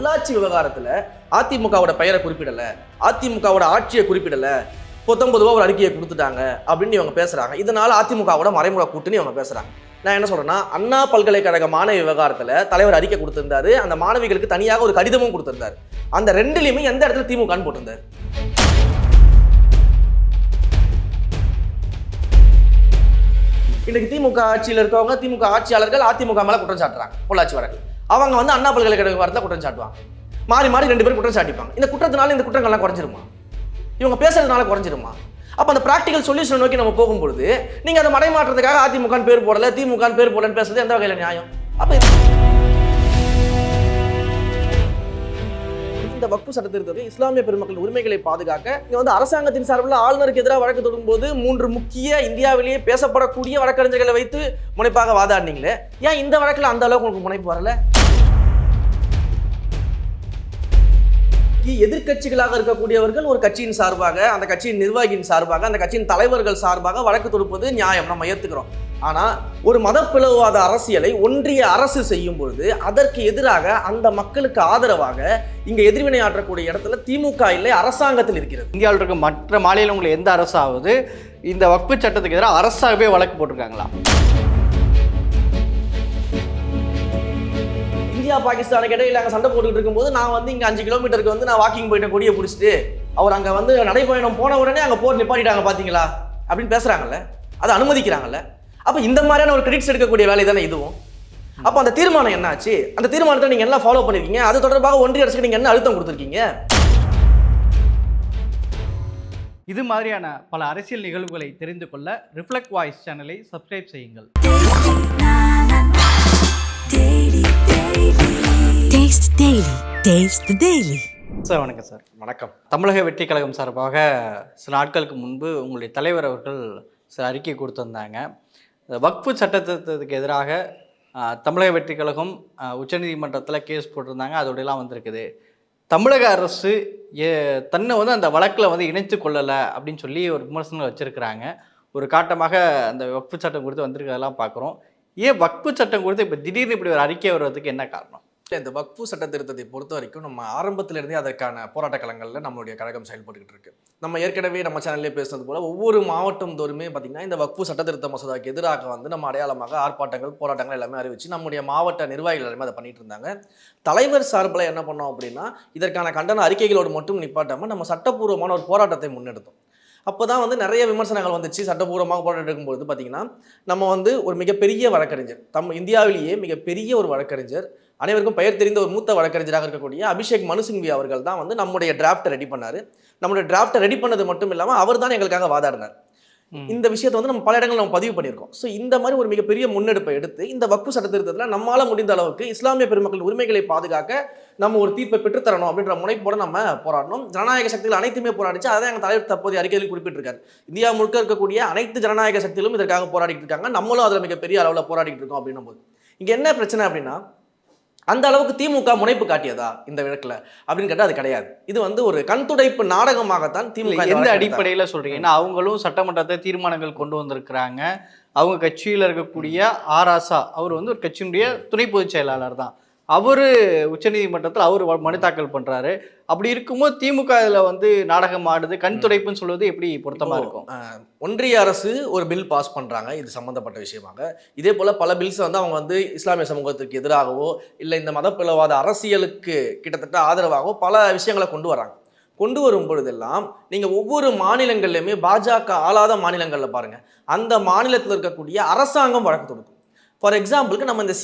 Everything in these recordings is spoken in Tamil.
பொள்ளாச்சி விவகாரத்தில் அதிமுகவோட பெயரை குறிப்பிடலை அதிமுகவோட ஆட்சியை குறிப்பிடலை பத்தொன்பது ரூபா ஒரு அறிக்கையை கொடுத்துட்டாங்க அப்படின்னு இவங்க பேசுகிறாங்க இதனால் அதிமுகவோட மறைமுக கூட்டணி அவங்க பேசுகிறாங்க நான் என்ன சொல்கிறேன்னா அண்ணா பல்கலைக்கழக மாணவி விவகாரத்தில் தலைவர் அறிக்கை கொடுத்துருந்தாரு. அந்த மாணவிகளுக்கு தனியாக ஒரு கடிதமும் கொடுத்துருந்தாரு. அந்த ரெண்டுலேயுமே எந்த இடத்துல திமுகன்னு போட்டிருந்தார்? இன்றைக்கு திமுக ஆட்சியில் இருக்கவங்க திமுக ஆட்சியாளர்கள் அதிமுக மேல குற்றம் சாட்டுறாங்க. பொள்ளாச்சி வழக்கு. அவங்க வந்து அண்ணா பல்கலைக்கழக வாரத்தை குற்றம் சாட்டுவாங்க. மாறி மாறி ரெண்டு பேரும் குற்றம் சாட்டிப்பாங்க. இந்த குற்றத்தினால இந்த குற்றங்கள்லாம் குறைஞ்சிருமா? இவங்க பேசுறதுனால குறைஞ்சிருமா? அப்போ அந்த ப்ராக்டிக்கல் சொல்யூஷன் நோக்கி நம்ம போகும்பொழுது நீங்கள் அதை மடைமாற்றத்துக்காக அதிமுகன்னு பேர் போடலை திமுகன்னு பேர் போடலன்னு பேசுறது எந்த வகையில நியாயம்? அப்போ இந்த வக்ஃபு சட்டத்திருத்தத்தை இஸ்லாமிய பெருமக்கள் உரிமைகளை பாதுகாக்க இங்கே வந்து அரசாங்கத்தின் சார்பில் ஆளுநருக்கு எதிராக வழக்கு தொடும்போது மூன்று முக்கிய இந்தியாவிலேயே பேசப்படக்கூடிய வழக்கறிஞர்களை வைத்து முனைப்பாக வாதாடினீங்களே. ஏன் இந்த வழக்குல அந்த அளவுக்கு உங்களுக்கு முனைப்பு வரல? எதிர்க்கட்சிகளாக இருக்கக்கூடியவர்கள் ஒரு கட்சியின் சார்பாக அந்த கட்சியின் நிர்வாகியின் சார்பாக அந்த கட்சியின் தலைவர்கள் சார்பாக வழக்கு தொடுப்பது நியாயம். நம்ம ஏற்றுக்கிறோம் ஆனா ஒரு மதப்பிளவாத அரசியலை ஒன்றிய அரசு செய்யும் பொழுது அதற்கு எதிராக அந்த மக்களுக்கு ஆதரவாக இங்க எதிர்வினை ஆற்றக்கூடிய இடத்துல திமுக இல்லை அரசாங்கத்தில் இருக்கிறது. இந்தியாவில் இருக்க மற்ற மாநிலங்களில் எந்த அரசாவது இந்த வக்பு சட்டத்துக்கு எதிராக அரசாகவே வழக்கு போட்டிருக்காங்களா? இந்தியா பாகிஸ்தானுக்கு இடையில அங்கே சண்டை போட்டுக்கிட்டு இருக்கும்போது நான் வந்து இங்கே அஞ்சு கிலோமீட்டருக்கு வந்து நான் வாக்கிங் போயிட்டேன் கொடியை பிடிச்சிட்டு அவர் அங்கே வந்து நடைபயணம் போன உடனே அங்கே போர் நிப்பாட்டிட்டாங்க பார்த்தீங்களா அப்படின்னு பேசுகிறாங்கல்ல அதை அனுமதிக்கிறாங்கல்ல. அப்போ இந்த மாதிரியான ஒரு கிரெடிட்ஸ் எடுக்கக்கூடிய வேலை தானே இதுவும்? அப்போ அந்த தீர்மானம் என்னாச்சு? அந்த தீர்மானத்தை நீங்கள் எல்லாம் ஃபாலோ பண்ணிருக்கீங்க? அது தொடர்பாக ஒன்றிய அரசுக்கு நீங்கள் என்ன அழுத்தம் கொடுத்துருக்கீங்க? இது மாதிரியான பல அரசியல் நிகழ்வுகளை தெரிந்து கொள்ள ரிஃப்ளெக்ட் வாய்ஸ் சேனலை சப்ஸ்கிரைப் செய்யுங்கள். சார் வணக்கம் சார். வணக்கம். தமிழக வெற்றி கழகம் சார்பாக சில நாட்களுக்கு முன்பு உங்களுடைய தலைவர் அவர்கள் சில அறிக்கை கொடுத்திருந்தாங்க. வக்ஃபு சட்டத்திட்டத்துக்கு எதிராக தமிழக வெற்றி கழகம் உச்சநீதிமன்றத்தில் கேஸ் போட்டிருந்தாங்க. அதோடலாம் வந்திருக்குது. தமிழக அரசு ஏ- தன்னை வந்து அந்த வழக்கில் வந்து இணைத்து கொள்ளலை அப்படின்னு சொல்லி ஒரு விமர்சனம் வச்சுருக்கிறாங்க. ஒரு காட்டமாக அந்த வக்ஃபு சட்டம் குறித்து வந்திருக்கிறதெல்லாம் பார்க்குறோம் ஏன் வக்ஃபு சட்டம் குறித்து இப்போ திடீர்னு இப்படி ஒரு அறிக்கை வர்றதுக்கு என்ன காரணம்? இந்த வக்ஃபு சட்ட திருத்தத்தை பொறுத்த வரைக்கும் நம்ம ஆரம்பத்திலிருந்தே அதற்கான போராட்ட களங்களில் நம்மளுடைய கழகம் செயல்பட்டுக்கிட்டு இருக்கு. நம்ம ஏற்கனவே நம்ம சேனல்லே பேசுனது போல ஒவ்வொரு மாவட்டம் தோறுமே பார்த்தீங்கன்னா இந்த வக்ஃபு சட்ட திருத்த மசோதாவுக்கு எதிராக வந்து நம்ம அடையாளமாக ஆர்ப்பாட்டங்கள் போராட்டங்கள் எல்லாமே அறிவிச்சு நம்முடைய மாவட்ட நிர்வாகிகள் எல்லாமே அதை பண்ணிட்டு இருந்தாங்க. தலைவர் சார்பில் என்ன பண்ணோம் அப்படின்னா இதற்கான கண்டன அறிக்கைகளோடு மட்டும் நிப்பாட்டாமல் நம்ம சட்டப்பூர்வமான ஒரு போராட்டத்தை முன்னெடுத்தோம். அப்போ தான் வந்து நிறைய விமர்சனங்கள் வந்துச்சு. சட்டப்பூர்வமாக போராட்டம் எடுக்கும்போது பார்த்தீங்கன்னா நம்ம வந்து ஒரு மிகப்பெரிய வழக்கறிஞர் தம் இந்தியாவிலேயே மிகப்பெரிய ஒரு வழக்கறிஞர் அனைவருக்கும் பெயர் தெரிந்த ஒரு மூத்த வழக்கறிஞராக இருக்கக்கூடிய அபிஷேக் மனு சிங்வி அவர்கள் தான் வந்து நம்முடைய டிராஃப்ட்டை ரெடி பண்ணாரு. நம்மளுடைய டிராஃப்ட்டை ரெடி பண்ணது மட்டும் இல்லாமல் அவர் தான் எங்களுக்காக வாதாடினார். இந்த விஷயத்தை வந்து நம்ம பல இடங்கள் நம்ம பதிவு பண்ணியிருக்கோம். ஸோ இந்த மாதிரி ஒரு மிகப்பெரிய முன்னெடுப்பை எடுத்து இந்த வக்ஃபு சட்ட திருத்தத்தில் நம்மால முடிந்த அளவுக்கு இஸ்லாமிய பெருமக்கள் உரிமைகளை பாதுகாக்க நம்ம ஒரு தீர்ப்பை பெற்றுத்தரணும் அப்படின்ற முனைப்போட நம்ம போராடணும். ஜனநாயக சக்திகள் அனைத்துமே போராடிச்சு. அதை எங்கள் தலைவர் தற்போதைய அறிக்கையில் குறிப்பிட்டிருக்காரு. இந்தியா முழுக்க இருக்கக்கூடிய அனைத்து ஜனநாயக சக்திகளும் இதற்காக போராடிட்டு இருக்காங்க. நம்மளும் அதில் மிகப்பெரிய அளவில் போராடிட்டு இருக்கோம் அப்படின்னும் போது இங்கே என்ன பிரச்சனை அப்படின்னா அந்த அளவுக்கு திமுக முனைப்பு காட்டியதா இந்த வழக்குல? அப்படின்னு கேட்டால் அது கிடையாது. இது வந்து ஒரு கண்துடைப்பு நாடகமாகத்தான் திமுக எந்த. அடிப்படையில சொல்றீங்க ஏன்னா அவங்களும் சட்டமன்றத்தை தீர்மானங்கள் கொண்டு வந்திருக்கிறாங்க. அவங்க கட்சியில இருக்கக்கூடிய ஆராசா அவர் வந்து ஒரு கட்சியினுடைய துணை பொதுச் செயலாளர் தான். அவரு உச்சநீதிமன்றத்தில் அவர் மனு தாக்கல் பண்றாரு. அப்படி இருக்கும்போது திமுக இதுல வந்து நாடகம் ஆடுது கண் துடைப்புன்னு சொல்வது எப்படி பொருத்தமா இப்போ, இருக்கும்? ஒன்றிய அரசு ஒரு பில் பாஸ் பண்றாங்க இது சம்பந்தப்பட்ட விஷயமாக. இதே போல பல பில்ஸ் வந்து அவங்க வந்து இஸ்லாமிய சமூகத்துக்கு எதிராகவோ இல்லை இந்த மதப்பிளவாத அரசியலுக்கு கிட்டத்தட்ட ஆதரவாகவோ பல விஷயங்களை கொண்டு வராங்க. கொண்டு வரும் பொழுதெல்லாம் நீங்க ஒவ்வொரு மாநிலங்கள்லையுமே பாஜக ஆளாத மாநிலங்கள்ல பாருங்க. அந்த மாநிலத்தில் இருக்கக்கூடிய அரசாங்கம் வழக்கு தொடுக்கும். ஃபார் எக்ஸாம்பிளுக்கு நம்ம இந்த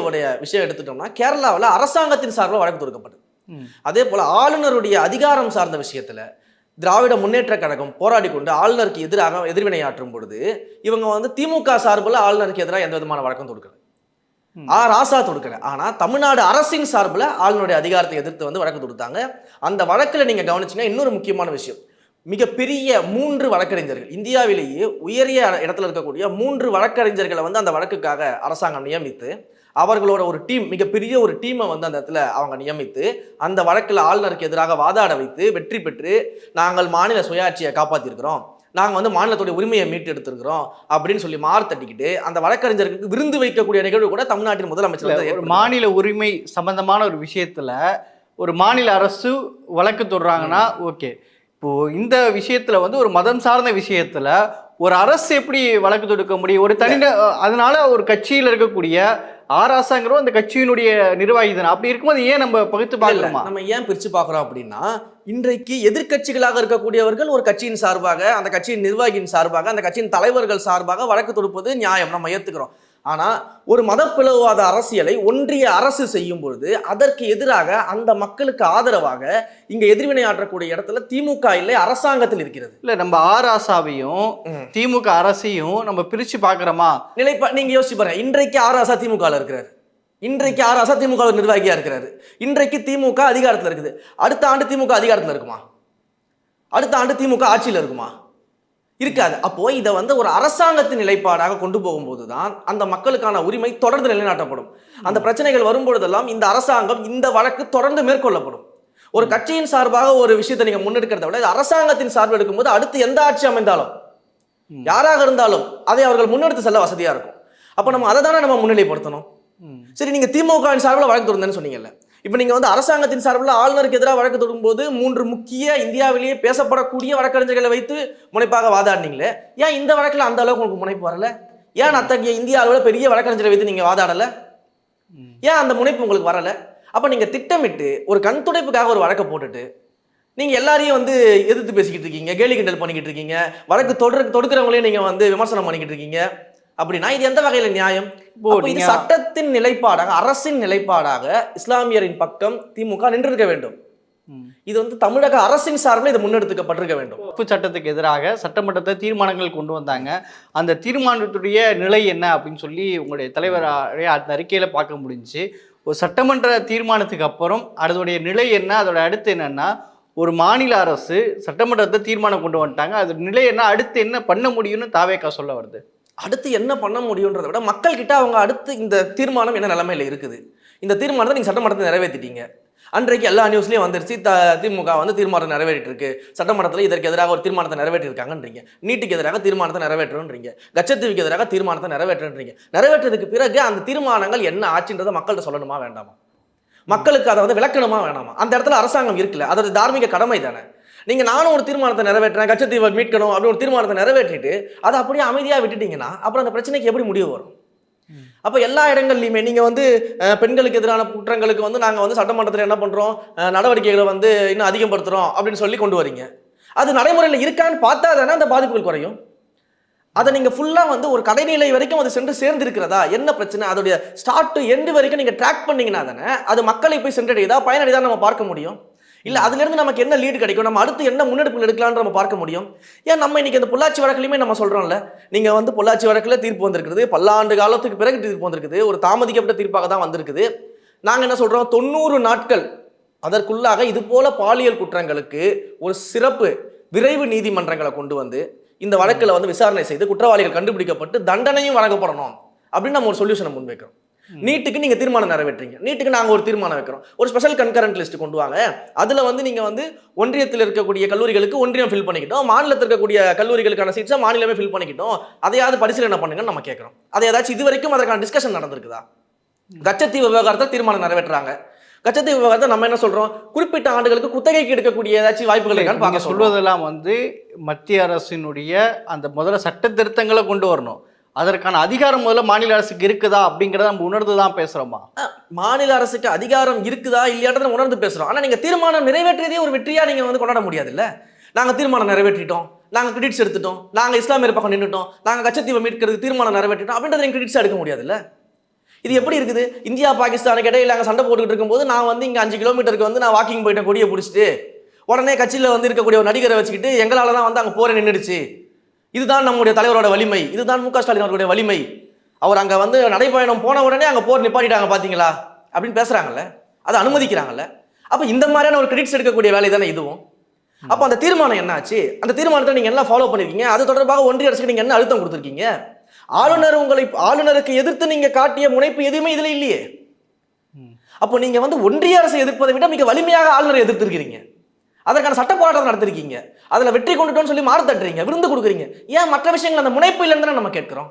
உடைய விஷயம் எடுத்துட்டோம்னா கேரளாவில் அரசாங்கத்தின் சார்பில் வழக்கு தொடுக்கப்பட்டது. அதே போல ஆளுநருடைய அதிகாரம் சார்ந்த விஷயத்துல திராவிட முன்னேற்ற கழகம் போராடி கொண்டு ஆளுநருக்கு எதிராக எதிர்வினையாற்றும் பொழுது இவங்க வந்து திமுக சார்பில் ஆளுநருக்கு எதிராக எந்த விதமான வழக்கம் தொடுக்கல. ஆ ராசா தொடுக்கல. ஆனா தமிழ்நாடு அரசின் சார்பில் ஆளுநருடைய அதிகாரத்தை எதிர்த்து வந்து வழக்கு தொடுத்தாங்க. அந்த வழக்குல நீங்க கவனிச்சீங்கன்னா இன்னொரு முக்கியமான விஷயம். மிகப்பெரிய மூன்று வழக்கறிஞர்கள். இந்தியாவிலேயே உயரிய இடத்துல இருக்கக்கூடிய மூன்று வழக்கறிஞர்களை வந்து அந்த வழக்குக்காக அரசாங்கம் நியமித்து அவர்களோட ஒரு டீம் மிகப்பெரிய ஒரு டீமை வந்து அந்த இடத்துல அவங்க நியமித்து அந்த வழக்கில் ஆளுநருக்கு எதிராக வாதாட வைத்து வெற்றி பெற்று நாங்கள் மாநில சுயாட்சியை காப்பாற்றிருக்கிறோம் நாங்கள் வந்து மாநிலத்துடைய உரிமையை மீட்டு எடுத்திருக்கிறோம் அப்படின்னு சொல்லி மாறு தட்டிக்கிட்டு அந்த வழக்கறிஞருக்கு விருந்து வைக்கக்கூடிய நிகழ்வு கூட தமிழ்நாட்டின் முதலமைச்சர். மாநில உரிமை சம்பந்தமான ஒரு விஷயத்துல ஒரு மாநில அரசு வழக்கு தொடுறாங்கன்னா ஓகே. இப்போ இந்த விஷயத்துல வந்து ஒரு மதம் சார்ந்த விஷயத்துல ஒரு அரசு எப்படி வழக்கு தொடுக்க முடியும்? ஒரு தனி அதனால ஒரு கட்சியில் இருக்கக்கூடிய ஆராசாங்கிறோம் அந்த கட்சியினுடைய நிர்வாகி தானே அப்படி இருக்கும்போது ஏன் நம்ம பகுத்து இல்ல, பார்க்கணுமா? நம்ம ஏன் பிரிச்சு பார்க்குறோம் அப்படின்னா இன்றைக்கு எதிர்க்கட்சிகளாக இருக்கக்கூடியவர்கள் ஒரு கட்சியின் சார்பாக அந்த கட்சியின் நிர்வாகியின் சார்பாக அந்த கட்சியின் தலைவர்கள் சார்பாக வழக்கு தொடுப்பது நியாயம். நம்ம ஏத்துக்கிறோம். ஆனா ஒரு மதப்பிளவாத அரசியலை ஒன்றிய அரசு செய்யும் பொழுது அதற்கு எதிராக அந்த மக்களுக்கு ஆதரவாக இங்க எதிர்வினை ஆற்றக்கூடிய இடத்துல திமுக இல்லை அரசாங்கத்தில் இருக்கிறது. இல்ல நம்ம ஆராசாவையும். திமுக அரசையும் நம்ம பிரிச்சு பார்க்கறோமா? நிலைப்பா நீங்க யோசிச்சு பாருங்க இன்றைக்கு ஆராசா திமுக இருக்கிறாரு. இன்றைக்கு ஆராசா திமுக ல நிர்வாகியா இருக்கிறாரு. இன்றைக்கு திமுக அதிகாரத்துல இருக்குது. அடுத்த ஆண்டு திமுக அதிகாரத்துல இருக்குமா? அடுத்த ஆண்டு திமுக ஆட்சியில் இருக்குமா? இருக்காது. அப்போ இதை வந்து ஒரு அரசாங்கத்தின் நிலைப்பாடாக கொண்டு போகும்போது தான் அந்த மக்களுக்கான உரிமை தொடர்ந்து நிலைநாட்டப்படும். அந்த பிரச்சனைகள் வரும்பொழுதெல்லாம் இந்த அரசாங்கம் இந்த வழக்கு தொடர்ந்து மேற்கொள்ளப்படும். ஒரு கட்சியின் சார்பாக ஒரு விஷயத்தை நீங்க முன்னெடுக்கிறத விட அரசாங்கத்தின் சார்பு எடுக்கும்போது அடுத்து எந்த ஆட்சி அமைந்தாலும். யாராக இருந்தாலும் அதை அவர்கள் முன்னெடுத்து செல்ல வசதியா இருக்கும். அப்போ நம்ம அதை தானே நம்ம முன்னிலைப்படுத்தணும். சரி நீங்க திமுகவின் சார்பில் வழக்கு தொடர்ந்தேன்னு சொன்னீங்கல்ல. இப்போ நீங்கள் வந்து அரசாங்கத்தின் சார்பில் ஆளுநருக்கு எதிராக வழக்கு தொடுக்கும்போது மூன்று முக்கிய இந்தியாவிலேயே பேசப்படக்கூடிய வழக்கறிஞர்களை வைத்து முனைப்பாக வாதாடினீங்களே. ஏன் இந்த வழக்கில் அந்த அளவுக்கு உங்களுக்கு முனைப்பு வரல? ஏன் அத்தகைய இந்திய அளவில் பெரிய வழக்கறிஞரை வைத்து நீங்கள் வாதாடலை? ஏன் அந்த முனைப்பு உங்களுக்கு வரலை? அப்போ நீங்கள் திட்டமிட்டு ஒரு கண் துடைப்புக்காக ஒரு வழக்கை போட்டுட்டு நீங்கள் எல்லாரையும் வந்து எதிர்த்து பேசிக்கிட்டு இருக்கீங்க கேலி கிண்டல் பண்ணிக்கிட்டு இருக்கீங்க வழக்கு தொடு தொடுக்கிறவங்களையும் நீங்கள் வந்து விமர்சனம் பண்ணிக்கிட்டு இருக்கீங்க. அப்படின்னா இது எந்த வகையில நியாயம்? இது சட்டத்தின் நிலைப்பாடாக அரசின் நிலைப்பாடாக இஸ்லாமியரின் பக்கம் திமுக நின்றிருக்க வேண்டும். இது வந்து தமிழக அரசின் சார்பில் இது முன்னெடுத்துக்கப்பட்டிருக்க வேண்டும். வகுப்பு சட்டத்துக்கு எதிராக சட்டமன்றத்தை தீர்மானங்கள் கொண்டு வந்தாங்க. அந்த தீர்மானத்துடைய நிலை என்ன அப்படின்னு சொல்லி உங்களுடைய தலைவருடைய அந்த அறிக்கையில பார்க்க முடிஞ்சுச்சு. ஒரு சட்டமன்ற தீர்மானத்துக்கு அப்புறம் அதோடைய நிலை என்ன? அதோட அடுத்து என்னன்னா ஒரு மாநில அரசு சட்டமன்றத்தை தீர்மானம் கொண்டு வந்துட்டாங்க. அதோட நிலை என்ன? அடுத்து என்ன பண்ண முடியும்னு தாவேக்கா சொல்ல வருது? அடுத்து என்ன பண்ண முடியுன்றதை விட மக்கள் கிட்ட அவங்க அடுத்து இந்த தீர்மானம் என்ன நிலமையில இருக்குது? இந்த தீர்மானத்தை நீங்க சட்டமன்றத்தை நிறைவேற்றிட்டீங்க அன்றைக்கு எல்லா நியூஸ்லேயும் வந்துருச்சு. த திமுக வந்து தீர்மானம் நிறைவேற்றிருக்கு. சட்டமன்றத்தில் இதற்கு எதிராக ஒரு தீர்மானத்தை நிறைவேற்றிருக்காங்கன்றீங்க. நீட்டுக்கு எதிராக தீர்மானத்தை நிறைவேற்றணுன்றீங்க கச்சத்தீவுக்கு எதிராக தீர்மானத்தை நிறைவேற்றணுன்றீங்க நிறைவேற்றதுக்கு பிறகு அந்த தீர்மானங்கள் என்ன ஆச்சுன்றதை மக்கள்கிட்ட சொல்லணுமா வேண்டாமா? மக்களுக்கு அதை வந்து விளக்கணுமா வேணாமா அந்த இடத்துல அரசாங்கம் இருக்குல்ல அதோட தார்மீக கடமை தானே? நீங்கள் நானும் ஒரு தீர்மானத்தை நிறைவேற்றேன் கச்சத்தீவை மீட்கணும் அப்படின்னு ஒரு தீர்மானத்தை நிறைவேற்றிட்டு அதை அப்படியே அமைதியாக விட்டுட்டீங்கன்னா அப்புறம் அந்த பிரச்சனைக்கு எப்படி முடிவு வரும்? அப்போ எல்லா இடங்கள்லையுமே நீங்கள் வந்து பெண்களுக்கு எதிரான குற்றங்களுக்கு வந்து நாங்கள் வந்து சட்டமன்றத்தில் என்ன பண்ணுறோம் நடவடிக்கைகளை வந்து இன்னும் அதிகப்படுத்துகிறோம் அப்படின்னு சொல்லி கொண்டு வரீங்க. அது நடைமுறையில் இருக்கான்னு பார்த்தா தானே அந்த பாதிப்புகள் குறையும். அதை நீங்கள் ஃபுல்லாக வந்து ஒரு கடைநிலை வரைக்கும் அது சென்று சேர்ந்து இருக்கிறதா என்ன பிரச்சனை? அதோடைய ஸ்டார்ட் டு எண்டு வரைக்கும் நீங்கள் ட்ராக் பண்ணீங்கன்னா தானே அது மக்களை போய் சென்றடையுதா? பயனடைதான் நம்ம பார்க்க முடியும். இல்லை அதுலேருந்து நமக்கு என்ன லீடு கிடைக்கும்? நம்ம அடுத்து என்ன முன்னெடுப்புகள் எடுக்கலாம்னு நம்ம பார்க்க முடியும்? ஏன் நம்ம இன்னைக்கு அந்த பொள்ளாச்சி வழக்குலையுமே நம்ம சொல்கிறோம்ல நீங்கள் வந்து பொள்ளாச்சி வழக்கில் தீர்ப்பு வந்திருக்குது பல்லாண்டு காலத்துக்கு பிறகு தீர்ப்பு வந்திருக்குது ஒரு தாமதிக்கப்பட்ட தீர்ப்பாக தான் வந்திருக்குது. நாங்கள் என்ன சொல்கிறோம் தொண்ணூறு நாட்கள் அதற்குள்ளாக இது போல பாலியல் குற்றங்களுக்கு ஒரு சிறப்பு விரைவு நீதிமன்றங்களை கொண்டு வந்து இந்த வழக்கில் வந்து விசாரணை செய்து குற்றவாளிகள் கண்டுபிடிக்கப்பட்டு தண்டனையும் வழங்கப்படணும் அப்படின்னு நம்ம ஒரு சொல்யூஷனை முன்வைக்கிறோம் நீட்டுக்கு நீங்க தீர்மானம் நிறைவேற்றீங்க நீட்டுக்கு நாங்க ஒரு தீர்மானம் வைக்கிறோம். ஒரு ஸ்பெஷல் கன்கரண்ட் லிஸ்ட் கொண்டு வாங்க அதுல வந்து நீங்க வந்து ஒன்றியத்தில் இருக்கக்கூடிய கல்லூரிகளுக்கு ஒன்றியம் ஃபில் பண்ணிக்கிட்டோம். மாநிலத்தில் இருக்கக்கூடிய கல்லூரிகளுக்கான சீட்ஸை மாநிலமே ஃபில் பண்ணிக்கிட்டோம். அதையாவது பரிசீலனை பண்ணுங்கன்னு நம்ம கேட்கிறோம். அதை ஏதாச்சும் இது வரைக்கும் அதற்கான டிஸ்கஷன் நடந்திருக்குதா? கச்சத்தீவு விவகாரத்தை தீர்மானம் நிறைவேற்றுறாங்க. கச்சத்தீவு விவகாரத்தை நம்ம என்ன சொல்றோம்? குறிப்பிட்ட ஆண்டுகளுக்கு குத்தகைக்கு எடுக்கக்கூடிய ஏதாச்சும் வாய்ப்புகள் இருக்கான்னு பார்க்க சொல்வதெல்லாம் வந்து மத்திய அரசினுடைய அந்த முதல்ல சட்ட திருத்தங்களை கொண்டு வரணும். அதற்கான அதிகாரம் முதல்ல மாநில அரசுக்கு இருக்குதா அப்படிங்கிறத நம்ம உணர்ந்து தான் பேசுகிறோமா மாநில அரசுக்கு அதிகாரம் இருக்குதா இல்லையான்றதை உணர்ந்து பேசுகிறோம் ஆனால் நீங்கள் தீர்மானம் நிறைவேற்றியதே ஒரு வெற்றியாக நீங்கள் வந்து கொண்டாட முடியாதுல்ல? நாங்கள் தீர்மானம் நிறைவேற்றிட்டோம். நாங்கள் கிரெடிட்ஸ் எடுத்துட்டோம். நாங்கள் இஸ்லாமியர் பக்கம் நின்றுட்டோம் நாங்கள் கச்சத்தீவை மீட்கிறதுக்கு தீர்மானம் நிறைவேற்றிட்டோம். அப்படின்றத நீங்கள் கிரெடிட்ஸ் எடுக்க முடியாதுல்ல? இது எப்படி இருக்குது? இந்தியா பாகிஸ்தானுக்கு இடையில நாங்கள் சண்டை போட்டுக்கிட்டு இருக்கும்போது நான் வந்து இங்கே அஞ்சு கிலோமீட்டருக்கு வந்து நான் வாக்கிங் போயிட்டேன் கொடியை பிடிச்சிட்டு. உடனே கட்சியில் வந்து இருக்கக்கூடிய ஒரு நடிகரை வச்சுக்கிட்டு எங்களால் தான் வந்து அங்கே போகிறேன் நின்றுடுச்சு இதுதான் நம்முடைய தலைவரோட வலிமை. இதுதான் மு க. ஸ்டாலின் அவர்களுடைய வலிமை. அவர் அங்கே வந்து நடைப்பயணம் போன உடனே அங்கே போர் நிப்பாட்டிட்டாங்க பார்த்தீங்களா அப்படின்னு பேசுகிறாங்கல்ல அதை அனுமதிக்கிறாங்கல்ல. அப்போ இந்த மாதிரியான ஒரு கிரெடிட்ஸ் எடுக்கக்கூடிய வேலை தானே இதுவும். அப்போ அந்த தீர்மானம் என்னாச்சு? அந்த தீர்மானத்தை நீங்கள் என்ன ஃபாலோ பண்ணிருக்கீங்க? அது தொடர்பாக ஒன்றிய அரசுக்கு நீங்கள் என்ன அழுத்தம் கொடுத்துருக்கீங்க? ஆளுநர் உங்களை ஆளுநருக்கு எதிர்த்து நீங்கள் காட்டிய முனைப்பு எதுவுமே இதில் இல்லையே. அப்போ நீங்கள் வந்து ஒன்றிய அரசை எதிர்ப்பதை விட மிக வலிமையாக ஆளுநரை எதிர்த்திருக்கிறீங்க. அதற்கான சட்ட போராட்டம் நடத்திருக்கீங்க. அதில் வெற்றி கொண்டுட்டோம்னு சொல்லி மாறு தட்டுறீங்க விருந்து கொடுக்குறீங்க. ஏன் மற்ற விஷயங்கள் அந்த முனைப்பு இல்லைன்னு தானே நம்ம கேட்குறோம்?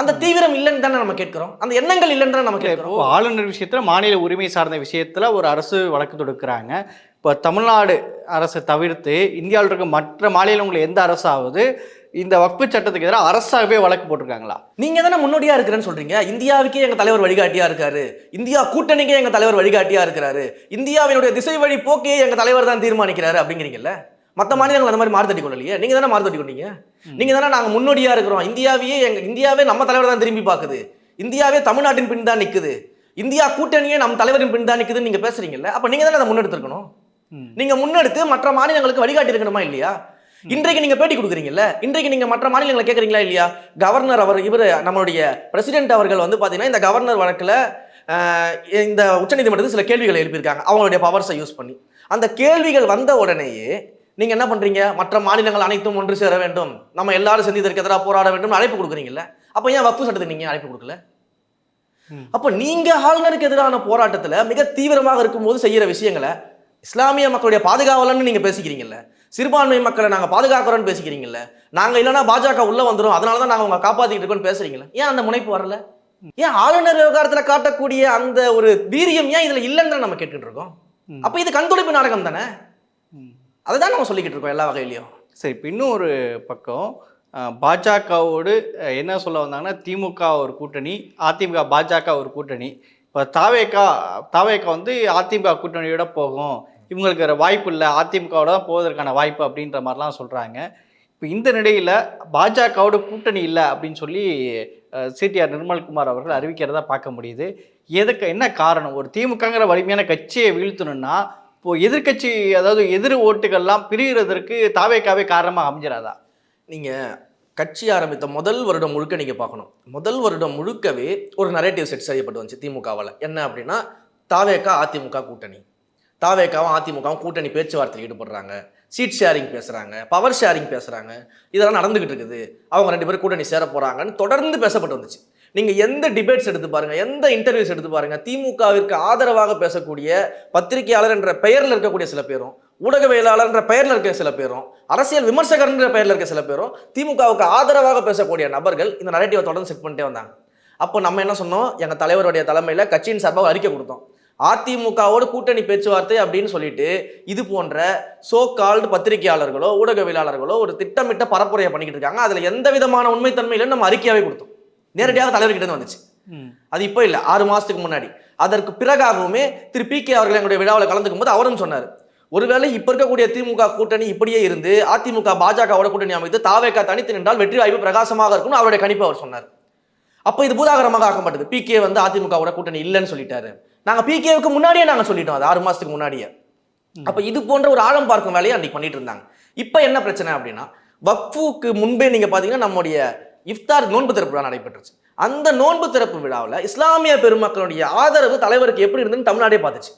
அந்த தீவிரம் இல்லைன்னு தானே நம்ம கேட்கிறோம்? அந்த எண்ணங்கள் இல்லைன்னு தானே நம்ம கேட்கிறோம்? ஆளுநர் விஷயத்துல மாநில உரிமை சார்ந்த விஷயத்துல ஒரு அரசு வழக்கு தொடுக்கிறாங்க. இப்போ தமிழ்நாடு அரசை தவிர்த்து இந்தியாவில் இருக்க மற்ற மாநிலங்களில் எந்த அரசாவது இந்த வக்பு சட்டத்துக்கு எதிராக அரசாகவே வழக்கு போட்டிருக்காங்களா? நீங்க தானே முன்னோடியா இருக்கிறேன்னு சொல்றீங்க. இந்தியாவுக்கே எங்க தலைவர் வழிகாட்டியா இருக்காரு. இந்தியா கூட்டணிக்கே எங்க தலைவர் வழிகாட்டியா இருக்கிறாரு. இந்தியாவினுடைய திசை வழி போக்கையே எங்க தலைவர் தான் தீர்மானிக்கிறாரு அப்படிங்கிறீங்கல்ல? மற்ற மாநிலங்கள் அந்த மாதிரி மாறுதட்டி கொள்ளலையே? நீங்க தானே மாறுதட்டி கொண்டீங்க? நீங்க தானே நாங்க முன்னோடியா இருக்கிறோம். இந்தியாவையே எங்க இந்தியாவே நம்ம தலைவர் தான் திரும்பி பார்க்குது. இந்தியாவே தமிழ்நாட்டின் பின் தான் நிக்குது. இந்தியா கூட்டணியே நம்ம தலைவரின் பின் தான் நிக்குதுன்னு நீங்க பேசுறீங்கல்ல? அப்ப நீங்க தானே அதை முன்னெடுத்திருக்கணும். நீங்க முன்னெடுத்து மற்ற மாநிலங்களுக்கு வழிகாட்டி இருக்கணுமா இல்லையா? இன்றைக்கு நீங்க பேட்டி கொடுக்குறீங்கல்ல? இன்றைக்கு நீங்க மற்ற மாநிலங்களை கேட்குறீங்களா இல்லையா? கவர்னர் அவர் இவர் நம்மளுடைய பிரசிடென்ட் அவர்கள் வந்து பாத்தீங்கன்னா இந்த கவர்னர் வழக்குல இந்த உச்சநீதிமன்றத்தில் சில கேள்விகளை எழுப்பியிருக்காங்க. அவங்களுடைய பவர்ஸை யூஸ் பண்ணி. அந்த கேள்விகள் வந்த உடனேயே நீங்க என்ன பண்றீங்க? மற்ற மாநிலங்கள் அனைத்தும் ஒன்று சேர வேண்டும். நம்ம எல்லாரும் சேர்ந்து இதற்கு எதிராக போராட வேண்டும் அழைப்பு கொடுக்குறீங்கல்ல? அப்ப ஏன் வக்ஃபு சட்டத்துக்கு நீங்க அழைப்பு கொடுக்கல. அப்போ நீங்க ஆளுநருக்கு எதிரான போராட்டத்துல மிக தீவிரமாக இருக்கும்போது செய்யற விஷயங்களை இஸ்லாமிய மக்களுடைய பாதுகாவலன்னு நீங்க பேசிக்கிறீங்கல்ல? சிறுபான்மை மக்களை நாங்க பாதுகாக்கிறோம்னு பேசிக்கிறீங்கல்ல? நாங்க இல்லைன்னா பாஜக உள்ள வந்துரும். அதனால தான் நாங்க உங்க காப்பாத்திட்டு இருக்கோம்னு பேசுறீங்களா ஏன் அந்த முனைப்பு வரல? ஏன் ஆளுநர் விவகாரத்துல காட்டக்கூடிய அந்த ஒரு வீரியம் ஏன் இதுல இல்லைன்னு நம்ம கேட்டுட்டு இருக்கோம். அப்ப இது கண்துடைப்பு நாடகம் தானே. அதை தான் நம்ம சொல்லிக்கிட்டு இருக்கோம் எல்லா வகையிலையும். சரி இப்போ இன்னும் ஒரு பக்கம் பாஜகவோடு என்ன சொல்ல வந்தாங்கன்னா திமுக ஒரு கூட்டணி அதிமுக பாஜக ஒரு கூட்டணி. இப்போ தாவேக்கா தாவேக்கா வந்து அதிமுக கூட்டணியோட போகும். இவங்களுக்கு வேறு வாய்ப்பு இல்லை. அதிமுகவோட தான் போவதற்கான வாய்ப்பு அப்படின்ற மாதிரிலாம் சொல்கிறாங்க இப்போ இந்த நிலையில் பாஜகவோட கூட்டணி இல்லை அப்படின்னு சொல்லி சிடிஆர் நிர்மல்குமார் அவர்கள் அறிவிக்கிறதா பார்க்க முடியுது. எதுக்கு என்ன காரணம்? ஒரு திமுகங்கிற வலிமையான கட்சியை வீழ்த்தணும்னா இப்போ எதிர்க்கட்சி அதாவது எதிர் ஓட்டுகள்லாம் பிரிகிறதற்கு தாவேக்காவே காரணமாக அமைஞ்சிடாதா நீங்கள் கட்சி ஆரம்பித்த முதல் வருடம் முழுக்க நீங்கள் பார்க்கணும். முதல் வருடம் முழுக்கவே ஒரு நரேட்டிவ் செட் செய்யப்பட்டு வந்துச்சு திமுகவால். என்ன அப்படின்னா தாவேக்கா அதிமுக கூட்டணி. தாவேக்காவும் அதிமுகவும் கூட்டணி பேச்சுவார்த்தையில் ஈடுபடுறாங்க. சீட் ஷேரிங் பேசுகிறாங்க பவர் ஷேரிங் பேசுகிறாங்க இதெல்லாம் நடந்துக்கிட்டு இருக்குது. அவங்க ரெண்டு பேரும் கூட்டணி சேர போகிறாங்கன்னு தொடர்ந்து பேசப்பட்டு வந்துச்சு. நீங்கள் எந்த டிபேட்ஸ் எடுத்து பாருங்கள் எந்த இன்டர்வியூஸ் எடுத்து பாருங்கள் திமுகவிற்கு ஆதரவாக பேசக்கூடிய பத்திரிகையாளர் என்ற பெயரில் இருக்கக்கூடிய சில பேரும் ஊடகவியலாளர் என்ற பெயரில் இருக்க சில பேரும் அரசியல் விமர்சகர் என்ற பெயரில் இருக்க சில பேரும் திமுகவுக்கு ஆதரவாக பேசக்கூடிய நபர்கள் இந்த நரேட்டிவை தொடர்ந்து செட் பண்ணிட்டே வந்தாங்க. அப்போ நம்ம என்ன சொன்னோம்? எங்கள் தலைவருடைய தலைமையில் கட்சியின் சார்பாக அறிக்கை கொடுத்தோம். அதிமுகவோடு கூட்டணி பேச்சுவார்த்தை அப்படின்னு சொல்லிட்டு இது போன்ற சோ கால்டு பத்திரிகையாளர்களோ ஊடகவியலாளர்களோ ஒரு திட்டமிட்ட பரப்புரையை பண்ணிக்கிட்டு இருக்காங்க. அதுல எந்த விதமான உண்மைத்தன்மை இல்லைன்னு நம்ம அறிக்கையாவே கொடுத்தோம். நேரடியாக தலைவர்கிட்ட வந்துச்சு. அது இப்போ இல்லை. ஆறு மாசத்துக்கு முன்னாடி. அதற்கு பிறகாகவுமே திரு பி கே அவர்கள் எங்களுடைய விழாவில் கலந்துக்கும் போது அவரும் சொன்னார். ஒருவேளை இப்ப இருக்கக்கூடிய திமுக கூட்டணி இப்படியே இருந்து அதிமுக பாஜகவோட கூட்டணி அமைத்து தாவேக்கா தனித்து நின்றால் வெற்றி வாய்ப்பு பிரகாசமாக இருக்கும்னு அவருடைய கணிப்பு அவர் சொன்னார். அப்போ இது பூதாகரமாக ஆக்கப்பட்டது. பி கே வந்து அதிமுகவோட கூட்டணி இல்லைன்னு சொல்லிட்டாரு. நாங்க பி கேவுக்கு முன்னாடியே நாங்க சொல்லிட்டோம் அது ஆறு மாசத்துக்கு முன்னாடியே. அப்ப இது போன்ற ஒரு ஆழம் பார்க்கும் வேலையை அன்னைக்கு பண்ணிட்டு இருந்தாங்க. இப்போ என்ன பிரச்சனை அப்படின்னா வக்ஃபுக்கு முன்பே நீங்க பாத்தீங்கன்னா நம்முடைய இஃப்தார் நோன்பு திறப்பு விழா நடைபெற்றுச்சு. அந்த நோன்பு திறப்பு விழாவில் இஸ்லாமிய பெருமக்களுடைய ஆதரவு தலைவருக்கு எப்படி இருந்துன்னு தமிழ்நாடே பார்த்துச்சு.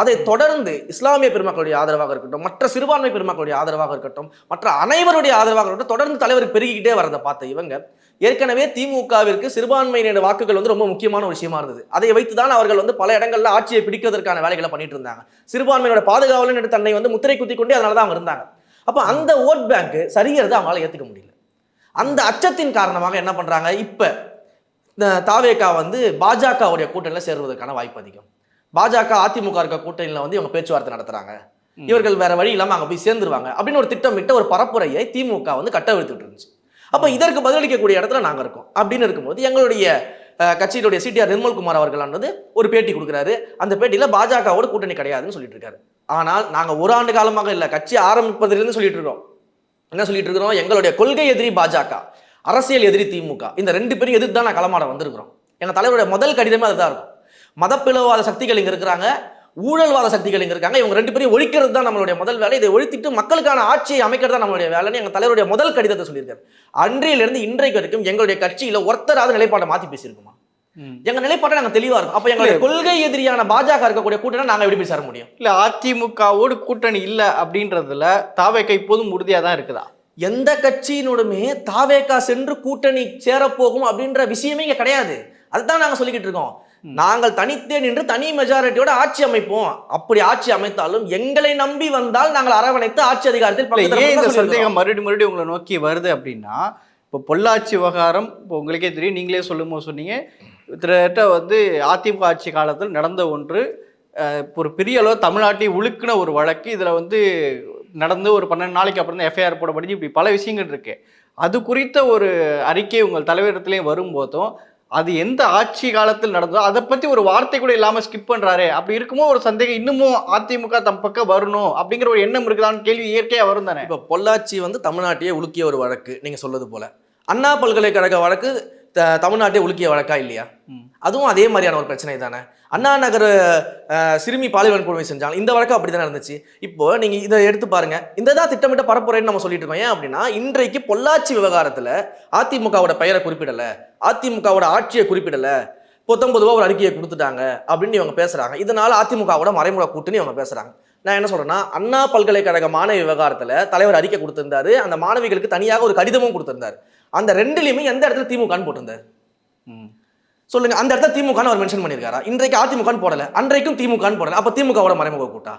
அதை தொடர்ந்து இஸ்லாமிய பெருமக்களுடைய ஆதரவாக இருக்கட்டும் மற்ற சிறுபான்மை பெருமக்களுடைய ஆதரவாக இருக்கட்டும் மற்ற அனைவருடைய ஆதரவாக இருக்கட்டும் தொடர்ந்து தலைவர் பெருகிக்கிட்டே வரதை பார்த்த இவங்க ஏற்கனவே திமுகவிற்கு சிறுபான்மையினர் வாக்குகள் வந்து ரொம்ப முக்கியமான விஷயமா இருந்தது. அதை வைத்து தான் அவர்கள் வந்து பல இடங்களில் ஆட்சியை பிடிக்கிறதுக்கான வேலைகளை பண்ணிட்டு இருந்தாங்க. சிறுபான்மையோட பாதுகாவலன் தன்னை வந்து முத்திரை குத்தி கொண்டே அதனால தான் அவங்க இருந்தாங்க. அப்போ அந்த ஓட் பேங்க் சரிகிறத அவங்களால ஏற்றுக்க முடியல. அந்த அச்சத்தின் காரணமாக என்ன பண்ணுறாங்க இப்போ தாவேக்கா வந்து பாஜகவுடைய கூட்டணியில் சேருவதற்கான வாய்ப்பு அதிகம். பாஜக அதிமுக இருக்க கூட்டணியில் வந்து இவங்க பேச்சுவார்த்தை நடத்துறாங்க. இவர்கள் வேற வழி இல்லாம அங்க போய் சேர்ந்துருவாங்க அப்படின்னு ஒரு திட்டமிட்ட ஒரு பரப்புரையை திமுக வந்து கட்டவிழ்த்துட்டு இருந்துச்சு. அப்ப இதற்கு பதிலளிக்கக்கூடிய இடத்துல நாங்க இருக்கோம் அப்படின்னு இருக்கும்போது எங்களுடைய கட்சியினுடைய சிடிஆர் நிர்மல்குமார் அவர்களானது ஒரு பேட்டி கொடுக்குறாரு. அந்த பேட்டியில பாஜகவோட கூட்டணி கிடையாதுன்னு சொல்லிட்டு இருக்காரு. ஆனால் நாங்க ஒரு ஆண்டு காலமாக இல்ல கட்சி ஆரம்பிப்பதிலிருந்து சொல்லிட்டு இருக்கோம் என்ன சொல்லிட்டு இருக்கிறோம்? எங்களுடைய கொள்கை எதிரி பாஜக அரசியல் எதிரி திமுக. இந்த ரெண்டு பேரும் எதிர்த்து தான் நான் களமாட வந்திருக்கிறோம். எங்க தலைவருடைய முதல் கடிதமே அதுதான் இருக்கும். மதப்பிளவாத சக்திகள் இங்க இருக்கிறாங்க ஊழல்வாத சக்திகள் இங்க இருக்காங்க. இவங்க ரெண்டு பேரையும் ஒழிக்கிறது தான் நம்மளுடைய முதல் வேலை. இதை ஒழித்திட்டு மக்களுக்கான ஆட்சியை அமைக்கிறது தான் நம்மளுடைய வேலைன்னு எங்க தலைவருடைய முதல் கடிதத்தை சொல்லியிருக்காரு. அன்றையிலிருந்து இன்றைக்கு வரைக்கும் எங்களுடைய கட்சியில ஒருத்தராவது நிலைப்பாட்டை மாத்தி பேசியிருக்குமா? எங்க நிலைப்பாட்டை நாங்க தெளிவா இருக்கும். அப்ப எங்களுடைய கொள்கை எதிரியான பாஜக இருக்கக்கூடிய கூட்டணி நாங்க எப்படி போய் சேர முடியும்? இல்லை அதிமுகவோடு கூட்டணி இல்லை அப்படின்றதுல தாவேக்கா இப்போதும் உறுதியாக தான் இருக்குதா? எந்த கட்சியினுடுமே தாவேக்கா சென்று கூட்டணி சேரப்போகும் அப்படின்ற விஷயமே இங்க கிடையாது. அதுதான் நாங்க சொல்லிக்கிட்டு இருக்கோம். நாங்கள் தனித்தே நின்று தனி மெஜாரிட்டியோட ஆட்சி அமைப்போம். அப்படி ஆட்சி அமைத்தாலும் எங்களை நம்பி வந்தால் நாங்கள் அரவணைத்து ஆட்சி அதிகாரத்தில் ஏன் இந்த. சந்தேகம் மறுபடியும் மறுபடியும் உங்களை நோக்கி வருது அப்படின்னா இப்போ பொள்ளாச்சி விவகாரம் இப்போ உங்களுக்கே தெரியும் நீங்களே சொல்லும்போது சொன்னீங்க. கிட்டத்தட்ட வந்து அதிமுக ஆட்சி காலத்தில் நடந்த ஒன்று ஒரு பெரிய அளவு தமிழ்நாட்டையும் உழுக்கின ஒரு வழக்கு. இதில் வந்து நடந்து ஒரு பன்னெண்டு நாளைக்கு அப்புறம் தான் எஃப்ஐஆர் போடப்பட்டு இப்படி பல விஷயங்கள் இருக்கு. அது குறித்த ஒரு அறிக்கை உங்கள் தலைவரிடத்துலேயும் வரும்போதும் அது எந்த ஆட்சி காலத்தில் நடந்ததோ அதை பற்றி ஒரு வார்த்தை கூட இல்லாமல் ஸ்கிப் பண்ணுறாரு அப்படி இருக்குமோ ஒரு சந்தேகம் இன்னமும் அதிமுக தம் பக்கம் வரணும் அப்படிங்கிற ஒரு எண்ணம் இருக்குதான்னு கேள்வி இயற்கையாக வரும் தானே. இப்போ பொள்ளாச்சி வந்து தமிழ்நாட்டையே உலுக்கிய ஒரு வழக்கு நீங்க சொல்வது போல. அண்ணா பல்கலைக்கழக வழக்கு த- தமிழ்நாட்டையே உலுக்கிய வழக்கா இல்லையா. அதுவும் அதே மாதிரியான ஒரு பிரச்சனை தானே? அண்ணா நகர் சிறுமி பாலியல் கொடுமை செஞ்சாங்க. இந்த வழக்கு அப்படி தானே இருந்துச்சு? இப்போ நீங்க இதை எடுத்து பாருங்க. இந்த தான் திட்டமிட்ட பரப்புரைன்னு நம்ம சொல்லிட்டு இருக்கோம். ஏன் அப்படின்னா இன்றைக்கு பொள்ளாச்சி விவகாரத்துல அதிமுகவோட பெயரை குறிப்பிடல. அதிமுகவோட ஆட்சியை குறிப்பிடல. பத்தொன்பது ரூபா ஒரு அறிக்கையை கொடுத்துட்டாங்க அப்படின்னு இவங்க பேசுறாங்க. இதனால அதிமுகவோட மறைமுக கூட்டணி இவங்க பேசுறாங்க. நான் என்ன சொல்றேன்னா அண்ணா பல்கலைக்கழக மாணவி விவகாரத்துல தலைவர் அறிக்கை கொடுத்திருந்தாரு. அந்த மாணவிகளுக்கு தனியாக ஒரு கடிதமும் கொடுத்திருந்தாரு. அந்த ரெண்டுலையுமே எந்த இடத்துல திமுகன்னு போட்டிருந்தாரு. சொல்லுங்க அந்த இடத்துல திமுகன்னு அவர் மென்ஷன் பண்ணியிருக்காரா? இன்றைக்கு அதிமுகன்னு போடல அன்றைக்கும் திமுகன்னு போடல. அப்ப திமுகவோட மறைமுக கூட்டா?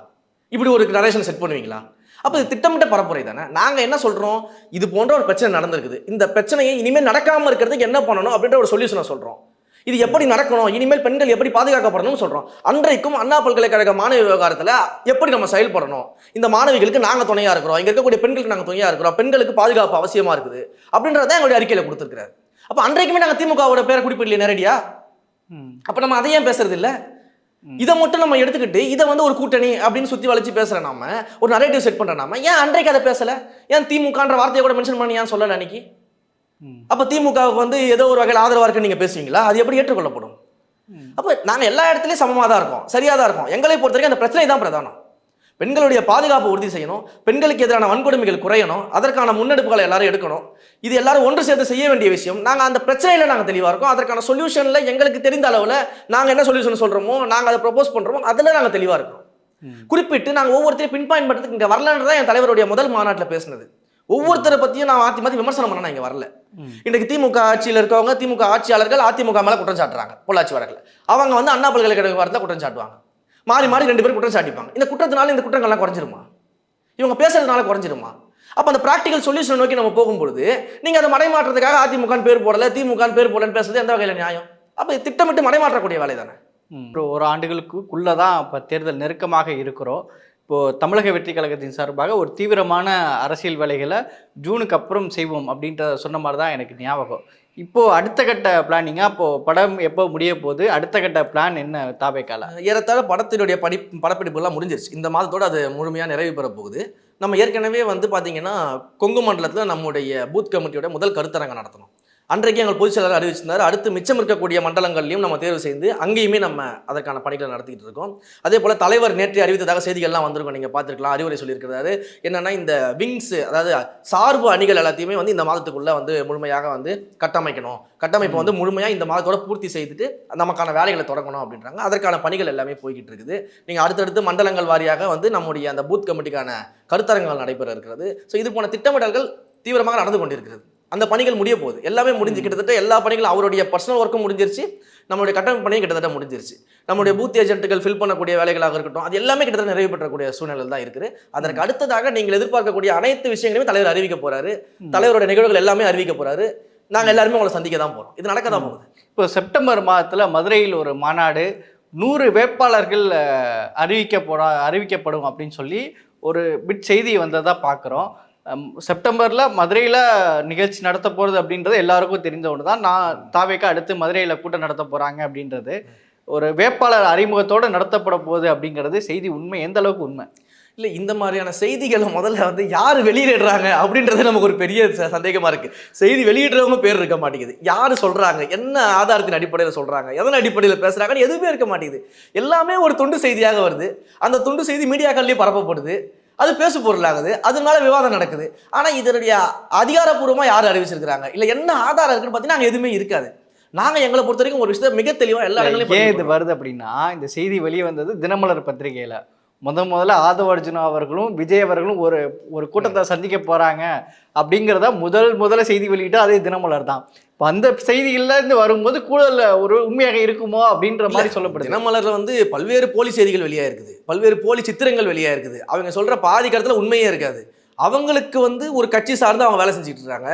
இப்படி ஒரு நரேஷன் செட் பண்ணுவீங்களா? அப்ப இது திட்டமிட்ட பரப்புரை தானே. நாங்க என்ன சொல்றோம்? இது போன்ற ஒரு பிரச்சனை நடந்திருக்குது. இந்த பிரச்சனையை இனிமேல் நடக்காம இருக்கிறதுக்கு என்ன பண்ணணும் அப்படின்ற ஒரு சொல்யூஷனை சொல்றோம். இது எப்படி நடக்கணும்? இனிமேல் பெண்கள் எப்படி பாதுகாக்கப்படணும்னு சொல்றோம். அன்றைக்கும் அண்ணா பல்கலைக்கழக மாணவி விவகாரத்துல எப்படி நம்ம செயல்படணும்? இந்த மாணவிகளுக்கு நாங்க துணையா இருக்கிறோம். இங்க இருக்கக்கூடிய பெண்களுக்கு நாங்க துணையா இருக்கிறோம். பெண்களுக்கு பாதுகாப்பு அவசியமா இருக்குது. அப்படின்றத எங்களுடைய அறிக்கையில கொடுத்திருக்கிறாரு. அப்ப அன்றைக்குமே நாங்க திமுகவோட பேரை குறிப்பிடலையே நேரடியா. அப்ப நம்ம அதை ஏன் பேசுறது இல்ல. இதை மட்டும் நம்ம எடுத்துக்கிட்டு இதை வந்து ஒரு கூட்டணி அப்படின்னு சுத்தி வளைச்சு பேசுற நாம ஒரு நரேட்டிவ் செட் பண்ற நாம ஏன் அன்றைக்கு அதை பேசல? ஏன் திமுகன்ற வார்த்தையை கூட மென்ஷன் பண்ணி ஏன் சொல்லல அன்னைக்கு. அப்ப திமுகவுக்கு வந்து ஏதோ ஒரு வகையில் ஆதரவா இருக்குன்னு நீங்க பேசுவீங்களா? அது எப்படி ஏற்றுக்கொள்ளப்படும். அப்ப நாங்க எல்லா இடத்துலயும் சமமா தான் இருக்கோம் சரியா தான் இருக்கோம். எங்களை பொறுத்த வரைக்கும் அந்த பிரச்சனை தான் பிரதானம். பெண்களுடைய பாதுகாப்பு உறுதி செய்யணும் பெண்களுக்கு எதிரான வன்கொடுமைகள் குறையணும் அதற்கான முன்னெடுப்புகளை எல்லாரும் எடுக்கணும். இது எல்லாரும் ஒன்று சேர்ந்து செய்ய வேண்டிய விஷயம். நாங்க அந்த பிரச்சனையில நாங்க தெளிவா இருக்கோம். அதற்கான சொல்யூஷன்ல எங்களுக்கு தெரிந்த அளவுல நாங்க என்ன சொல்யூஷன் சொல்றோமோ நாங்க அதை ப்ரொபோஸ் பண்றோமோ அதுல நாங்க தெளிவா இருக்கோம். குறிப்பிட்டு நாங்க ஒவ்வொருத்தரையும் பின் பாயிண்ட் பண்றதுக்கு இங்க வரலன்றதான் என் தலைவருடைய முதல் மாநாட்டுல பேசினது. ஒவ்வொருத்தரை பத்தியும் நான் மாத்தி மாத்தி விமர்சனம் பண்ண நான் இங்க வரல. இன்றைக்கு திமுக ஆட்சியில் இருக்கவங்க திமுக ஆட்சியாளர்கள் அதிமுக மேல குற்றம் சாட்டுறாங்க பொள்ளாச்சி வழக்குல. அவங்க வந்து அண்ணா பல்கலைக்கழக வாரத்தில் குற்றம் சாட்டுவாங்க. மாறி மாறி ரெண்டு பேரும் குற்றம் சாட்டிப்பாங்க. இந்த குற்றத்தினால இந்த குற்றங்கள்லாம் குறைஞ்சிருமா? இவங்க பேசுறதுனால குறைஞ்சிருமா? அப்ப அந்த பிராக்டிகல் சொல்யூஷன் நோக்கி நம்ம போகும்பொழுது நீங்க அதை மடைமாற்றத்துக்காக அதிமுகன்னு பேர் போடல திமுகன்னு பேர் போடலன்னு பேசுறது எந்த வகையில நியாயம்? அப்ப திட்டமிட்டு மடைமாற்றக்கூடிய வேலை தானே ஒரு ஆண்டுகளுக்குள்ளே தான் இப்போ தேர்தல் நெருக்கமாக இருக்கிறோம். இப்போது தமிழக வெற்றி கழகத்தின் சார்பாக ஒரு தீவிரமான அரசியல் வேலைகளை ஜூனுக்கு அப்புறம் செய்வோம் அப்படின்ற சொன்ன மாதிரி தான் எனக்கு ஞாபகம். இப்போது அடுத்த கட்ட பிளானிங்காக இப்போது படம் எப்போ முடிய போகுது? அடுத்த கட்ட பிளான் என்ன தாபேக்கால? ஏறத்தாழ படத்தினுடைய படி படப்பிடிப்புலாம் முடிஞ்சிருச்சு. இந்த மாதத்தோட அது முழுமையாக நிறைவு பெற போகுது. நம்ம ஏற்கனவே வந்து பார்த்திங்கன்னா கொங்கு மண்டலத்தில் நம்முடைய பூத் கமிட்டியோட முதல் கருத்தரங்கம் நடத்தணும். அன்றைக்கு எங்கள் பொதுச் செயலாளர் அறிவிச்சிருந்தார். அடுத்து மிச்சம் இருக்கக்கூடிய மண்டலங்கள்லையும் நம்ம தேர்வு செய்து அங்கேயுமே நம்ம அதற்கான பணிகளை நடத்திக்கிட்டு இருக்கோம். அதே போல் தலைவர் நேற்று அறிவித்ததாக செய்திகள்லாம் வந்திருக்கும். நீங்கள் பார்த்துருக்கலாம் அறிவுரை சொல்லியிருக்கிறாரு. என்னென்னா இந்த விங்ஸ் அதாவது சார்பு அணிகள் எல்லாத்தையுமே வந்து இந்த மாதத்துக்குள்ளே வந்து முழுமையாக வந்து கட்டமைக்கணும். கட்டமைப்பை வந்து முழுமையாக இந்த மாதத்தோட பூர்த்தி செய்துட்டு நமக்கான வேலைகளை தொடங்கணும் அப்படின்றாங்க. அதற்கான பணிகள் எல்லாமே போய்கிட்டு இருக்குது. நீங்கள் அடுத்தடுத்து மண்டலங்கள் வாரியாக வந்து நம்முடைய அந்த பூத் கமிட்டிக்கான கருத்தரங்குகள் நடைபெற இருக்கிறது. ஸோ இது போன திட்டமிடல்கள் தீவிரமாக நடந்து கொண்டிருக்கிறது. அந்த பணிகள் முடிய போகுது. எல்லாமே முடிஞ்சு கிட்டத்தட்ட எல்லா பணிகளும் அவருடைய பர்சனல் ஒர்க்கும் முடிஞ்சிருச்சு. நம்மளுடைய கட்டமைப்பு பணியும் கிட்டத்தட்ட முடிஞ்சிருச்சு. நம்முடைய பூத் ஏஜென்ட்டுகள் ஃபில் பண்ணக்கூடிய வேலைகளாக இருக்கட்டும் அது எல்லாமே கிட்டத்தட்ட நிறைவு பெற்றக்கூடிய சூழ்நிலை தான் இருக்குது. அதற்கு அடுத்ததாக நீங்கள் எதிர்பார்க்கக்கூடிய அனைத்து விஷயங்களையுமே தலைவர் அறிவிக்க போறாரு. தலைவருடைய நிகழ்வுகள் எல்லாமே அறிவிக்க போறாரு. நாங்கள் எல்லாருமே உங்களை சந்திக்க தான் போறோம். இது நடக்க தான் போகுது. இப்போ செப்டம்பர் மாதத்தில் மதுரையில் ஒரு மாநாடு நூறு வேட்பாளர்கள் அஹ், அறிவிக்கப்பட அறிவிக்கப்படும் அப்படின்னு சொல்லி ஒரு பிட் செய்தி வந்ததாக பார்க்குறோம். செப்டம்பரில் மதுரையில் நிகழ்ச்சி நடத்த போகிறது அப்படின்றது எல்லாருக்கும் தெரிஞ்ச ஒன்று தான் நான் தாவேக்கா அடுத்து மதுரையில் கூட்டம் நடத்த போகிறாங்க அப்படின்றது. ஒரு வேட்பாளர் அறிமுகத்தோடு நடத்தப்பட போகுது அப்படிங்கிறது செய்தி உண்மை. எந்த அளவுக்கு உண்மை? இல்லை இந்த மாதிரியான செய்திகளை முதல்ல வந்து யார் வெளியிடுறாங்க அப்படின்றது நமக்கு ஒரு பெரிய ச- சந்தேகமா இருக்கு. செய்தி வெளியிடுறவங்க பேர் இருக்க மாட்டேங்குது. யார் சொல்றாங்க? என்ன ஆதாரத்தின் அடிப்படையில் சொல்றாங்க? எதன் அடிப்படையில் பேசுறாங்கன்னு எதுவுமே இருக்க மாட்டேங்குது. எல்லாமே ஒரு துண்டு செய்தியாக வருது. அந்த துண்டு செய்தி மீடியாக்கள்லயும் பரப்பப்படுது. அது பேசு பொருளாகுது அதனால விவாதம் நடக்குது. ஆனா இதனுடைய அதிகாரப்பூர்வமா யார் அறிவிச்சிருக்கிறாங்க? இல்ல என்ன ஆதாரம் இருக்குன்னு பார்த்தீங்கன்னா அங்க எதுவுமே இருக்காது. நாங்க எங்களை பொறுத்த வரைக்கும் ஒரு விஷயத்தை மிக தெளிவா எல்லா இடங்களையும் ஏன் இது வருது அப்படின்னா இந்த செய்தி வெளியே வந்தது தினமலர் பத்திரிகையில். முத முதல்ல ஆதவ அர்ஜுனா அவர்களும் விஜய் அவர்களும் ஒரு ஒரு கூட்டத்தை சந்திக்க போறாங்க அப்படிங்கிறத முதல் முதல்ல செய்தி வெளியிட்டு அதே தினமலர் தான் இப்போ அந்த செய்திகள்ல இருந்து வரும்போது கூடுதல் ஒரு உண்மையாக இருக்குமோ அப்படின்ற மாதிரி சொல்லப்படுது. தினமலர்ல வந்து பல்வேறு போலி செய்திகள் வெளியா இருக்குது பல்வேறு போலி சித்திரங்கள் வெளியா இருக்குது அவங்க சொல்ற பாதி கருத்துல உண்மையே இருக்காது. அவங்களுக்கு வந்து ஒரு கட்சி சார்ந்து அவங்க வேலை செஞ்சுட்டு இருக்காங்க.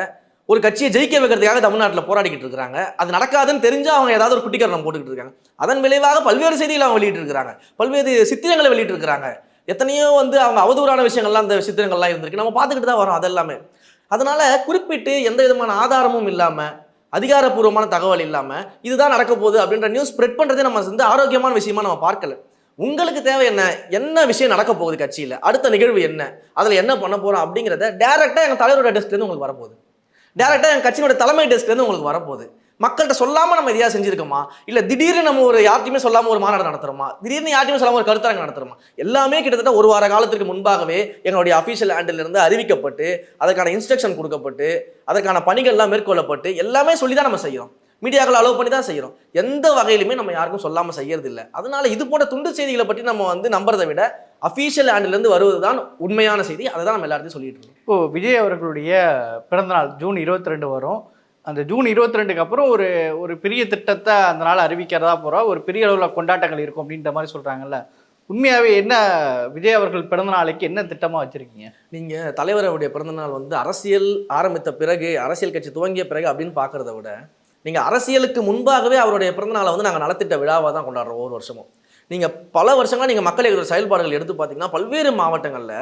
ஒரு கட்சியை ஜெயிக்க வைக்கிறதுக்காக தமிழ்நாட்டில் போராடிக்கிட்டு இருக்காங்க அது நடக்காதுன்னு தெரிஞ்சு அவங்க ஏதாவது ஒரு குட்டிக்கரணம் போட்டுக்கிட்டு இருக்காங்க. அதன் விளைவாக பல்வேறு செய்திகளை அவங்க வெளியிட்டு இருக்காங்க பல்வேறு சித்திரங்களை வெளியிட்டு இருக்கிறாங்க எத்தனையோ வந்து அவங்க அவதூறான விஷயங்கள்லாம் அந்த சித்திரங்கள்லாம் இருந்திருக்கு. நம்ம பார்த்துக்கிட்டு தான் வரோம் அதெல்லாமே. அதனால குறிப்பிட்டு எந்த விதமான ஆதாரமும் இல்லாமல் அதிகாரப்பூர்வமான தகவல் இல்லாமல் இதுதான் நடக்க போகுது அப்படின்ற நியூஸ் ஸ்ப்ரெட் பண்ணுறதே நம்ம வந்து ஆரோக்கியமான விஷயமா நம்ம பார்க்கல. உங்களுக்கு தேவை என்ன? என்ன விஷயம் நடக்க போகுது கட்சியில்? அடுத்த நிகழ்வு என்ன? அதில் என்ன பண்ண போகிறோம் அப்படிங்கிறத டேரெக்டாக எங்கள் தலைவரோட டெஸ்க்லேருந்து உங்களுக்கு வரப்போகுது. டேரெக்டாக எங்கள் கட்சியோட தலைமை டெஸ்க்லேருந்து உங்களுக்கு வரப்போகுது. மக்கள்கிட்ட சொல்லாமல் நம்ம எதையா செஞ்சிருக்கோமா? இல்லை திடீர்னு நம்ம ஒரு யார்ட்டையுமே சொல்லாமல் ஒரு மாநாடு நடத்துறோமா? திடீர்னு யார்ட்டையுமே சொல்லாமல் ஒரு கருத்தரங்கு நடத்துறோமா? எல்லாமே கிட்டத்தட்ட ஒரு வார காலத்திற்கு முன்பாகவே எங்களுடைய அஃபீஷியல் இருந்து அறிவிக்கப்பட்டு அதற்கான இன்ஸ்ட்ரக்ஷன் கொடுக்கப்பட்டு அதற்கான பணிகள்லாம் மேற்கொள்ளப்பட்டு எல்லாமே சொல்லி தான் நம்ம செய்கிறோம் மீடியாக்களை அலோவ் பண்ணி தான் செய்கிறோம் எந்த வகையிலுமே நம்ம யாருக்கும் சொல்லாமல் செய்யறது இல்லை அதனால இது போன்ற துண்டு செய்திகளை பற்றி நம்ம வந்து நம்புறதை விட அஃபீஷியல் இருந்து வருவது தான் உண்மையான செய்தி. அதை தான் நம்ம எல்லாத்தையும் சொல்லிட்டு இருக்கோம். இப்போ விஜய் அவர்களுடைய பிறந்தநாள் ஜூன் இருபத்தி ரெண்டு வரும். அந்த ஜூன் இருபத்தி ரெண்டுக்கு அப்புறம் ஒரு ஒரு பெரிய திட்டத்தை அந்த நாள் அறிவிக்கிறதா போகிறோம் ஒரு பெரிய அளவில் கொண்டாட்டங்கள் இருக்கும் அப்படின்ற மாதிரி சொல்கிறாங்கல்ல உண்மையாகவே என்ன விஜய் அவர்கள் பிறந்த நாளைக்கு என்ன திட்டமாக வச்சுருக்கீங்க? நீங்கள் தலைவருடைய பிறந்தநாள் வந்து அரசியல் ஆரம்பித்த பிறகு அரசியல் கட்சி துவங்கிய பிறகு அப்படின்னு பார்க்கறத விட நீங்கள் அரசியலுக்கு முன்பாகவே அவருடைய பிறந்தநாளை வந்து நாங்கள் நலத்திட்ட விழாவாக தான் கொண்டாடுறோம் ஒவ்வொரு வருஷமும். நீங்கள் பல வருஷங்களா நீங்கள் மக்கள் இயக்கத்தோட செயல்பாடுகள் எடுத்து பார்த்தீங்கன்னா பல்வேறு மாவட்டங்களில்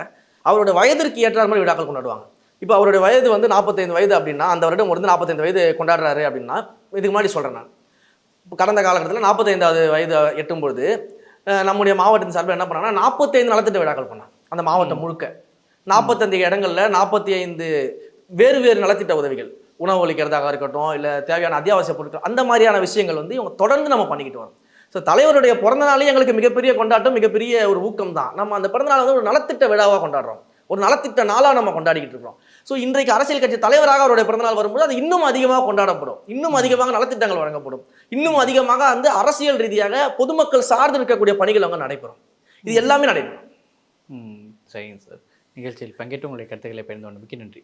அவரோட வயதிற்கு ஏற்ற மாதிரி விழாக்கள் கொண்டாடுவாங்க. இப்போ அவருடைய வயது வந்து நாற்பத்தைந்து வயது அப்படின்னா அந்த வருடம் வந்து நாற்பத்தைந்து வயது கொண்டாடுறாரு அப்படின்னா இதுக்கு முன்னாடி சொல்கிறேன் நான். கடந்த காலகட்டத்தில் நாற்பத்தைந்தாவது வயது எட்டும் பொழுது அஹ், நம்முடைய மாவட்டத்தின் சார்பில் என்ன பண்ணாங்கன்னா நாற்பத்தைந்து நலத்திட்ட விழாக்கள் பண்ணாங்க. அந்த மாவட்டம் முழுக்க. நாற்பத்தஞ்சு இடங்கள்ல நாற்பத்தி ஐந்து வேறு வேறு நலத்திட்ட உதவிகள். உணவு அளிக்கிறதாக இருக்கட்டும் இல்லை தேவையான அத்தியாவசிய பொருட்கள் அந்த மாதிரியான விஷயங்கள் வந்து இவங்க தொடர்ந்து நம்ம பண்ணிக்கிட்டு வரோம். ஸோ தலைவருடைய பிறந்த நாளே எங்களுக்கு மிகப்பெரிய கொண்டாட்டம் மிகப்பெரிய ஒரு ஊக்கம் தான். நம்ம அந்த பிறந்த நாளை வந்து ஒரு நலத்திட்ட விழாவாக கொண்டாடுறோம். ஒரு நலத்திட்ட நாளாக நம்ம கொண்டாடிக்கிட்டு இருக்கிறோம். ஸோ இன்றைக்கு அரசியல் கட்சி தலைவராக அவருடைய பிறந்தநாள் வரும்போது அது இன்னும் அதிகமாக கொண்டாடப்படும். இன்னும் அதிகமாக நலத்திட்டங்கள் வழங்கப்படும். இன்னும் அதிகமாக வந்து அரசியல் ரீதியாக பொதுமக்கள் சார்ந்து இருக்கக்கூடிய பணிகள் அங்கே நடைபெறும். இது எல்லாமே நடைபெறும். ம் சரிங்க சார். நிகழ்ச்சியில் பங்கேற்று உங்களுடைய கருத்துக்களை பகிர்ந்து கொண்டமைக்கு நன்றி.